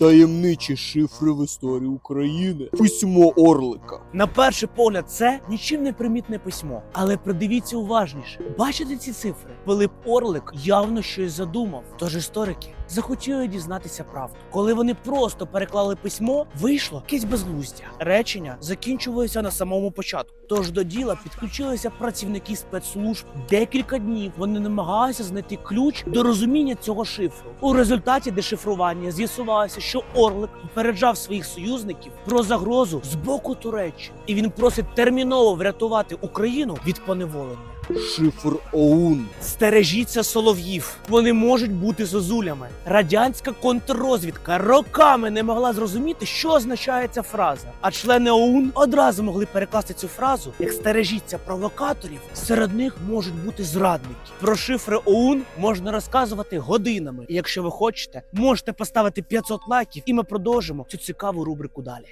Таємничі шифри в історії України. Письмо Орлика. На перший погляд, це нічим не примітне письмо. Але придивіться уважніше. Бачите ці цифри? Пилип Орлик явно щось задумав. Тож історики захотіли дізнатися правду. Коли вони просто переклали письмо, вийшло якесь безглуздя. Речення закінчувалися на самому початку. Тож до діла підключилися працівники спецслужб. Декілька днів вони намагалися знайти ключ до розуміння цього шифру. У результаті дешифрування з'ясувалося, що Орлик попереджав своїх союзників про загрозу з боку Туреччини, і він просить терміново врятувати Україну від поневолення. Шифр ОУН. Стережіться солов'їв. Вони можуть бути зозулями. Радянська контррозвідка роками не могла зрозуміти, що означає ця фраза. А члени ОУН одразу могли перекласти цю фразу як стережіться провокаторів. Серед них можуть бути зрадники. Про шифри ОУН можна розказувати годинами. І якщо ви хочете, можете поставити 500 лайків, і ми продовжимо цю цікаву рубрику далі.